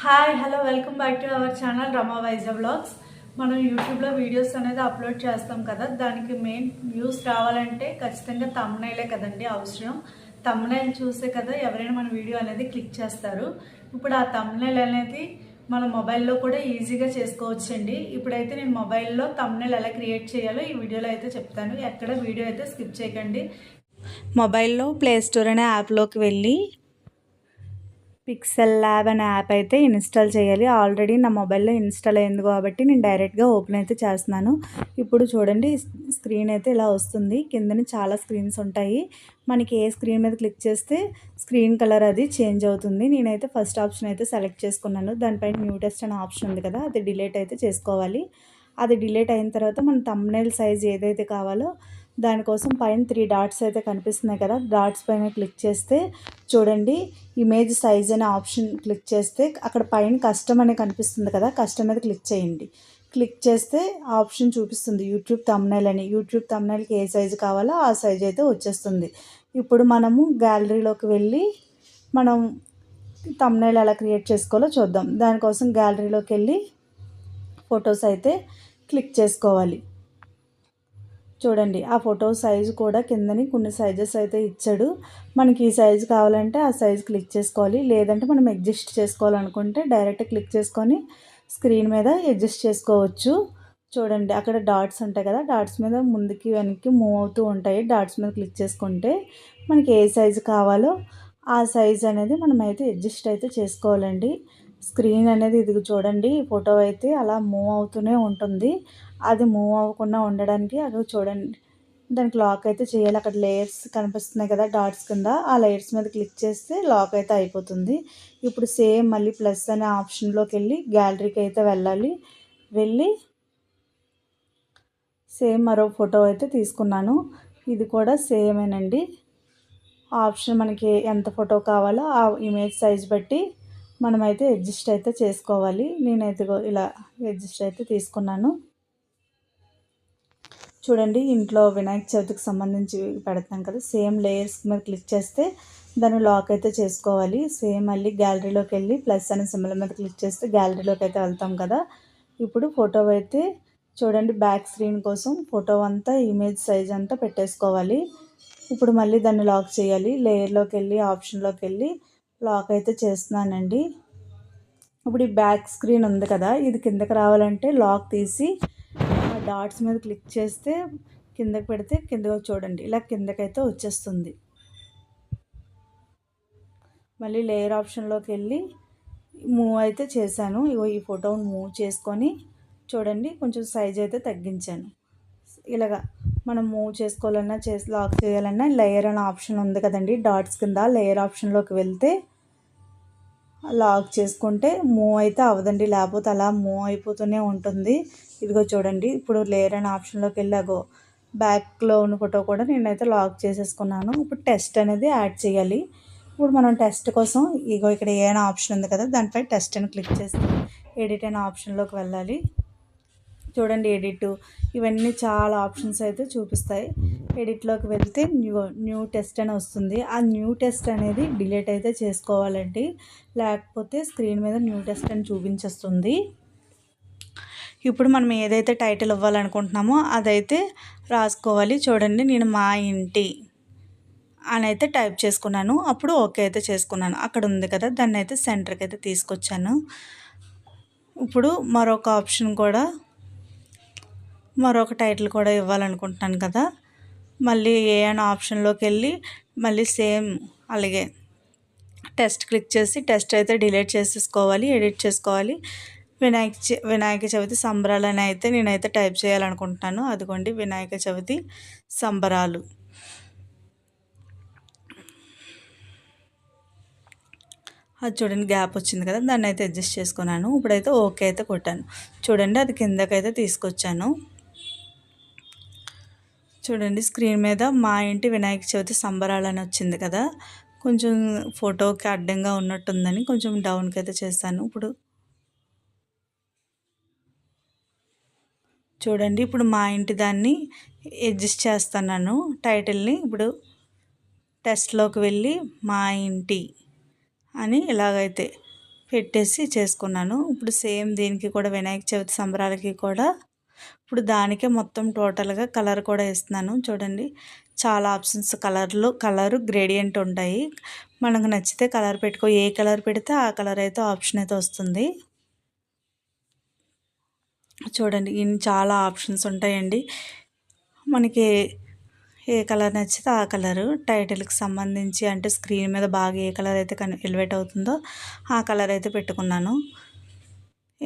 Hi hello welcome back to our channel Rama వైజ blogs మనం యూట్యూబ్లో videos అనేది upload చేస్తాం కదా దానికి మెయిన్ వ్యూస్ రావాలంటే ఖచ్చితంగా తమ్నైలే కదండి అవసరం. తమ్నైల్ చూసే కదా ఎవరైనా మన వీడియో అనేది క్లిక్ చేస్తారు. ఇప్పుడు ఆ తమ్నైల్ అనేది మన మొబైల్లో కూడా ఈజీగా చేసుకోవచ్చండి. ఇప్పుడైతే నేను మొబైల్లో తమ్నైల్ ఎలా క్రియేట్ చేయాలో ఈ వీడియోలో అయితే చెప్తాను. ఎక్కడ వీడియో అయితే స్కిప్ చేయకండి. మొబైల్లో ప్లే స్టోర్ అనే యాప్లోకి వెళ్ళి పిక్సెల్ ల్యాబ్ అనే యాప్ అయితే ఇన్స్టాల్ చేయాలి. ఆల్రెడీ నా మొబైల్లో ఇన్స్టాల్ అయింది కాబట్టి నేను డైరెక్ట్గా ఓపెన్ అయితే చేస్తున్నాను. ఇప్పుడు చూడండి స్క్రీన్ అయితే ఇలా వస్తుంది. కిందని చాలా స్క్రీన్స్ ఉంటాయి. మనకి ఏ స్క్రీన్ మీద క్లిక్ చేస్తే స్క్రీన్ కలర్ అది చేంజ్ అవుతుంది. నేనైతే ఫస్ట్ ఆప్షన్ అయితే సెలెక్ట్ చేసుకున్నాను. దానిపైన న్యూ టెస్ట్ అనే ఆప్షన్ ఉంది కదా అది డిలీట్ అయితే చేసుకోవాలి. అది డిలీట్ అయిన తర్వాత మన తమ్నేల్ సైజ్ ఏదైతే కావాలో దానికోసం పైన త్రీ డాట్స్ అయితే కనిపిస్తున్నాయి కదా. డాట్స్ పైన క్లిక్ చేస్తే చూడండి ఇమేజ్ సైజ్ అనే ఆప్షన్ క్లిక్ చేస్తే అక్కడ పైన కష్టం అనే కనిపిస్తుంది కదా కష్టం మీద క్లిక్ చేయండి. క్లిక్ చేస్తే ఆప్షన్ చూపిస్తుంది యూట్యూబ్ తమ్నైల్ అని. యూట్యూబ్ తమ్నైల్కి ఏ సైజు కావాలో ఆ సైజ్ అయితే వచ్చేస్తుంది. ఇప్పుడు మనము గ్యాలరీలోకి వెళ్ళి మనం తమ్నైల్ ఎలా క్రియేట్ చేసుకోవాలో చూద్దాం. దానికోసం గ్యాలరీలోకి వెళ్ళి ఫొటోస్ అయితే క్లిక్ చేసుకోవాలి. చూడండి ఆ ఫోటో సైజు కూడా కిందని కొన్ని సైజెస్ అయితే ఇచ్చాడు. మనకి ఈ సైజు కావాలంటే ఆ సైజు క్లిక్ చేసుకోవాలి. లేదంటే మనం అడ్జస్ట్ చేసుకోవాలనుకుంటే డైరెక్ట్ క్లిక్ చేసుకొని స్క్రీన్ మీద అడ్జస్ట్ చేసుకోవచ్చు. చూడండి అక్కడ డాట్స్ ఉంటాయి కదా డాట్స్ మీద ముందుకి వెనక్కి మూవ్ అవుతూ ఉంటాయి. డాట్స్ మీద క్లిక్ చేసుకుంటే మనకి ఏ సైజు కావాలో ఆ సైజ్ అనేది మనం అయితే అడ్జస్ట్ అయితే చేసుకోవాలండి. స్క్రీన్ అనేది ఇది చూడండి ఫోటో అయితే అలా మూవ్ అవుతూనే ఉంటుంది. అది మూవ్ అవ్వకుండా ఉండడానికి అది చూడండి. దానికి లాక్ అయితే చేయాలి. అక్కడ లేయర్స్ కనిపిస్తున్నాయి కదా డాట్స్ కింద. ఆ లేయర్స్ మీద క్లిక్ చేస్తే లాక్ అయితే అయిపోతుంది. ఇప్పుడు సేమ్ మళ్ళీ ప్లస్ అనే ఆప్షన్లోకి వెళ్ళి గ్యాలరీకి అయితే వెళ్ళాలి. వెళ్ళి సేమ్ మరో ఫోటో అయితే తీసుకున్నాను. ఇది కూడా సేమేనండి ఆప్షన్ మనకి ఎంత ఫోటో కావాలో ఆ ఇమేజ్ సైజ్ బట్టి మనమైతే అడ్జస్ట్ అయితే చేసుకోవాలి. నేనైతే ఇలా అడ్జస్ట్ అయితే తీసుకున్నాను. చూడండి ఇంట్లో వినాయక చవితికి సంబంధించి పెడతాం కదా సేమ్ లేయర్స్ మీద క్లిక్ చేస్తే దాన్ని లాక్ అయితే చేసుకోవాలి. సేమ్ మళ్ళీ గ్యాలరీలోకి వెళ్ళి ప్లస్ అనే సింబల్ మీద క్లిక్ చేస్తే గ్యాలరీలోకి అయితే వెళ్తాం కదా. ఇప్పుడు ఫోటో అయితే చూడండి బ్యాక్ స్క్రీన్ కోసం ఫోటో అంతా ఇమేజ్ సైజ్ అంతా పెట్టేసుకోవాలి. ఇప్పుడు మళ్ళీ దాన్ని లాక్ చేయాలి. లేయర్లోకి వెళ్ళి ఆప్షన్లోకి వెళ్ళి లాక్ అయితే చేస్తున్నానండి. ఇప్పుడు ఈ బ్యాక్ స్క్రీన్ ఉంది కదా ఇది కిందకి రావాలంటే లాక్ తీసి డాట్స్ మీద క్లిక్ చేస్తే కిందకి పెడితే కిందకి చూడండి. ఇలా కిందకైతే వచ్చేస్తుంది. మళ్ళీ లేయర్ ఆప్షన్లోకి వెళ్ళి మూవ్ అయితే చేశాను. ఇగో ఈ ఫోటోని మూవ్ చేసుకొని చూడండి. కొంచెం సైజ్ అయితే తగ్గించాను. ఇలాగా మనం మూవ్ చేసుకోవాలన్నా చేసి లాక్ చేయాలన్నా లేయర్ అనే ఆప్షన్ ఉంది కదండి. డాట్స్ కింద లేయర్ ఆప్షన్లోకి వెళ్తే లాక్ చేసుకుంటే మూవ్ అయితే అవ్వదండి. లేకపోతే అలా మూవ్ అయిపోతూనే ఉంటుంది. ఇదిగో చూడండి. ఇప్పుడు లేయర్ ఆప్షన్లోకి వెళ్ళాగో బ్యాక్లో ఉన్న ఫోటో కూడా నేనైతే లాక్ చేసేసుకున్నాను. ఇప్పుడు టెస్ట్ అనేది యాడ్ చేయాలి. ఇప్పుడు మనం టెస్ట్ కోసం ఇగో ఇక్కడ ఏమైనా ఆప్షన్ ఉంది కదా దానిపై టెస్ట్ అని క్లిక్ చేస్తే ఎడిట్ అయిన ఆప్షన్లోకి వెళ్ళాలి. చూడండి ఎడిట్. ఇవన్నీ చాలా ఆప్షన్స్ అయితే చూపిస్తాయి. ఎడిట్లోకి వెళ్తే న్యూ న్యూ టెస్ట్ అని వస్తుంది. ఆ న్యూ టెస్ట్ అనేది డిలీట్ అయితే చేసుకోవాలండి. లేకపోతే స్క్రీన్ మీద న్యూ టెస్ట్ అని చూపించేస్తుంది. ఇప్పుడు మనం ఏదైతే టైటిల్ ఇవ్వాలనుకుంటున్నామో అదైతే రాసుకోవాలి. చూడండి నేను మా ఇంటి అని అయితే టైప్ చేసుకున్నాను. అప్పుడు ఓకే అయితే చేసుకున్నాను. అక్కడ ఉంది కదా దాన్ని అయితే సెంటర్కి అయితే తీసుకొచ్చాను. ఇప్పుడు మరొక ఆప్షన్ కూడా మరొక టైటిల్ కూడా ఇవ్వాలనుకుంటున్నాను కదా. మళ్ళీ ఏ అనే ఆప్షన్లోకి వెళ్ళి మళ్ళీ సేమ్ అలాగే టెస్ట్ క్లిక్ చేసి టెస్ట్ అయితే డిలీట్ చేసేసుకోవాలి ఎడిట్ చేసుకోవాలి. వినాయక వినాయక చవితి సంబరాలు అని అయితే నేనైతే టైప్ చేయాలనుకుంటున్నాను. అదిగోండి వినాయక చవితి సంబరాలు. అది చూడండి గ్యాప్ వచ్చింది కదా దాన్ని అయితే అడ్జస్ట్ చేసుకున్నాను. ఇప్పుడైతే ఓకే అయితే కొట్టాను. చూడండి అది కిందకైతే తీసుకొచ్చాను. చూడండి స్క్రీన్ మీద మా ఇంటి వినాయక చవితి సంబరాలని అని వచ్చింది కదా. కొంచెం ఫోటోకి అడ్డంగా ఉన్నట్టుందని కొంచెం డౌన్కి అయితే చేశాను. ఇప్పుడు చూడండి ఇప్పుడు మా ఇంటి దాన్ని అడ్జస్ట్ చేస్తున్నాను టైటిల్ని. ఇప్పుడు టెస్ట్లోకి వెళ్ళి మా ఇంటి అని ఇలాగైతే పెట్టేసి చేసుకున్నాను. ఇప్పుడు సేమ్ దీనికి కూడా వినాయక చవితి సంబరాలకి కూడా ఇప్పుడు దానికే మొత్తం టోటల్గా కలర్ కూడా ఇస్తున్నాను చూడండి. చాలా ఆప్షన్స్. కలర్లు కలరు గ్రేడియంట్ ఉంటాయి. మనకు నచ్చితే కలర్ పెట్టుకో ఏ కలర్ పెడితే ఆ కలర్ అయితే ఆప్షన్ అయితే వస్తుంది. చూడండి. ఇన్ని చాలా ఆప్షన్స్ ఉంటాయండి. మనకి ఏ కలర్ నచ్చితే ఆ కలరు. టైటిల్కి సంబంధించి అంటే స్క్రీన్ మీద బాగా ఏ కలర్ అయితే కన్ ఎలివేట్ అవుతుందో ఆ కలర్ అయితే పెట్టుకున్నాను.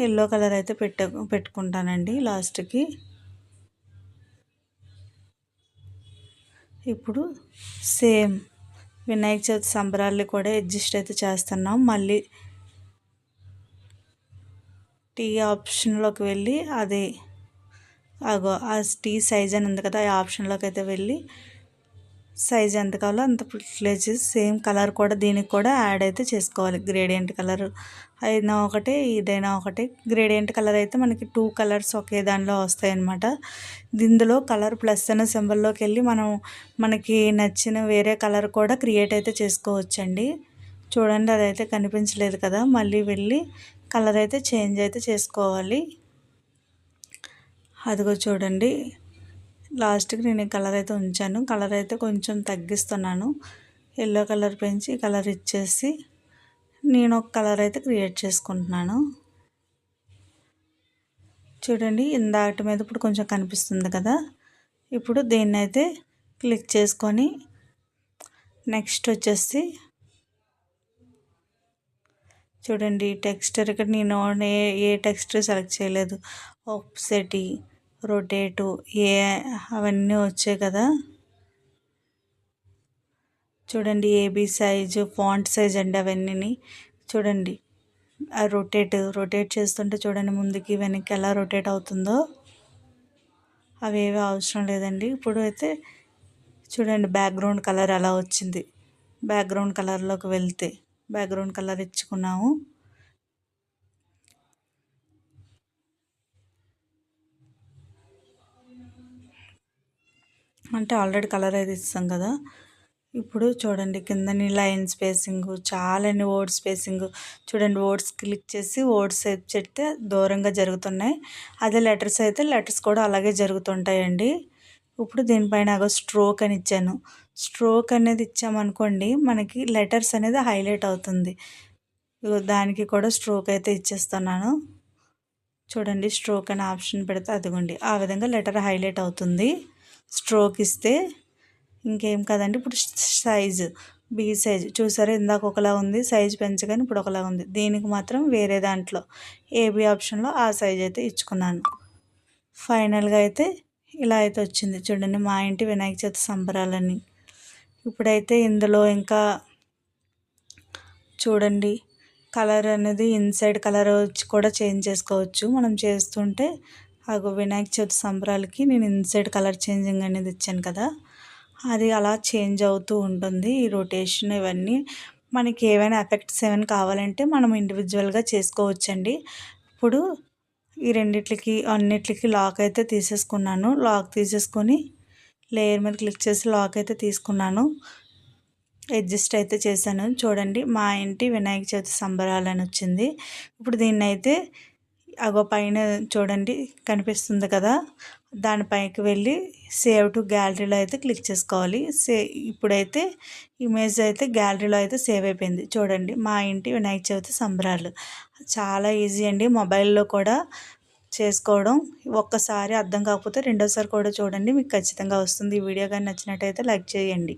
ఎల్లో కలర్ అయితే పెట్ట పెట్టుకుంటానండి లాస్ట్కి. ఇప్పుడు సేమ్ వినాయక చవితి సంబరాలు కూడా అడ్జస్ట్ అయితే చేస్తున్నాం. మళ్ళీ టీ ఆప్షన్లోకి వెళ్ళి అది అగో ఆ టీ సైజ్ అని ఉంది కదా ఆ ఆప్షన్లోకి అయితే వెళ్ళి సైజ్ ఎంత కావాలో అంత ప్లేస్ సేమ్ కలర్ కూడా దీనికి కూడా యాడ్ అయితే చేసుకోవాలి. గ్రేడియంట్ కలర్ అయినా ఒకటి ఇదైనా ఒకటి. గ్రేడియంట్ కలర్ అయితే మనకి టూ కలర్స్ ఒకే దానిలో వస్తాయన్నమాట. ఇందులో కలర్ ప్లస్ అనే సింబల్లోకి వెళ్ళి మనం మనకి నచ్చిన వేరే కలర్ కూడా క్రియేట్ అయితే చేసుకోవచ్చండి. చూడండి అదైతే కనిపించలేదు కదా. మళ్ళీ వెళ్ళి కలర్ అయితే చేంజ్ అయితే చేసుకోవాలి. అదిగో చూడండి. లాస్ట్కి నేను కలర్ అయితే ఉంచాను. కలర్ అయితే కొంచెం తగ్గిస్తున్నాను. ఎల్లో కలర్ పెంచి కలర్ ఇచ్చేసి నేను ఒక కలర్ అయితే క్రియేట్ చేసుకుంటున్నాను. చూడండి ఇందాటి మీద ఇప్పుడు కొంచెం కనిపిస్తుంది కదా. ఇప్పుడు దీన్ని అయితే క్లిక్ చేసుకొని నెక్స్ట్ వచ్చేసి చూడండి టెక్స్చర్ ఇక్కడ నేను ఏ ఏ టెక్స్చర్ సెలెక్ట్ చేయలేదు. ఆప్సెటీ రొటేటు ఏ అవన్నీ వచ్చాయి కదా. చూడండి ఏబీ సైజు ఫాంట్ సైజ్ అండి అవన్నీ చూడండి ఆ రొటేట్ రొటేట్ చేస్తుంటే చూడండి ముందుకి వెనక్కి ఎలా రొటేట్ అవుతుందో. అవి ఏవి అవసరం లేదండి. ఇప్పుడు అయితే చూడండి బ్యాక్గ్రౌండ్ కలర్ అలా వచ్చింది. బ్యాక్గ్రౌండ్ కలర్లోకి వెళ్తే బ్యాక్గ్రౌండ్ కలర్ ఇచ్చుకున్నాము. అంటే ఆల్రెడీ కలర్ అయితే ఇస్తాం కదా. ఇప్పుడు చూడండి కిందని లైన్ స్పేసింగ్ చాలా ఓడ్ స్పేసింగ్. చూడండి ఓడ్స్ క్లిక్ చేసి ఓడ్స్ చెప్తే దూరంగా జరుగుతున్నాయి. అదే లెటర్స్ అయితే లెటర్స్ కూడా అలాగే జరుగుతుంటాయండి. ఇప్పుడు దీనిపైన స్ట్రోక్ అని ఇచ్చాను. స్ట్రోక్ అనేది ఇచ్చామనుకోండి మనకి లెటర్స్ అనేది హైలైట్ అవుతుంది. దానికి కూడా స్ట్రోక్ అయితే ఇచ్చేస్తున్నాను. చూడండి స్ట్రోక్ అనే ఆప్షన్ పెడితే అదిగోండి ఆ విధంగా లెటర్ హైలైట్ అవుతుంది. స్ట్రోక్ ఇస్తే ఇంకేం కాదండి. ఇప్పుడు సైజు బీ సైజ్. చూసారా? ఇందాక ఒకలా ఉంది. సైజ్ పెంచగానే ఇప్పుడు ఒకలా ఉంది. దీనికి మాత్రం వేరే దాంట్లో ఏబీ ఆప్షన్లో ఆ సైజ్ అయితే ఇచ్చుకున్నాను. ఫైనల్గా అయితే ఇలా అయితే వచ్చింది. చూడండి మా ఇంటి వినాయక చవితి సంబరాలని. ఇప్పుడైతే ఇందులో ఇంకా చూడండి కలర్ అనేది ఇన్సైడ్ కలర్ కూడా చేంజ్ చేసుకోవచ్చు. మనం చేస్తుంటే అగో వినాయక చవితి సంబరాలకి నేను ఇన్సైడ్ కలర్ చేంజింగ్ అనేది ఇచ్చాను కదా. అది అలా చేంజ్ అవుతూ ఉంటుంది ఈ రొటేషన్ ఇవన్నీ. మనకి ఏవైనా ఎఫెక్ట్స్ ఏమైనా కావాలంటే మనం ఇండివిజువల్గా చేసుకోవచ్చండి. ఇప్పుడు ఈ రెండిట్లకి అన్నిటికి లాక్ అయితే తీసేసుకున్నాను. లాక్ తీసేసుకొని లేయర్ మీద క్లిక్ చేసి లాక్ అయితే తీసుకున్నాను. అడ్జస్ట్ అయితే చేశాను. చూడండి మా ఇంటి వినాయక చవితి సంబరాలు అని వచ్చింది. ఇప్పుడు దీన్ని అయితే అగో పైన చూడండి కనిపిస్తుంది కదా. దానిపైకి వెళ్ళి సేవ్ టు గ్యాలరీలో అయితే క్లిక్ చేసుకోవాలి. సే ఇప్పుడైతే ఇమేజ్ అయితే గ్యాలరీలో అయితే సేవ్ అయిపోయింది. చూడండి మా ఇంటి వినాయక చవితి సంబరాలు. చాలా ఈజీ అండి. మొబైల్లో కూడా చేసుకోవడం. ఒక్కసారి అర్థం కాకపోతే రెండోసారి కూడా చూడండి మీకు ఖచ్చితంగా వస్తుంది. ఈ వీడియో కానీ నచ్చినట్టయితే లైక్ చేయండి.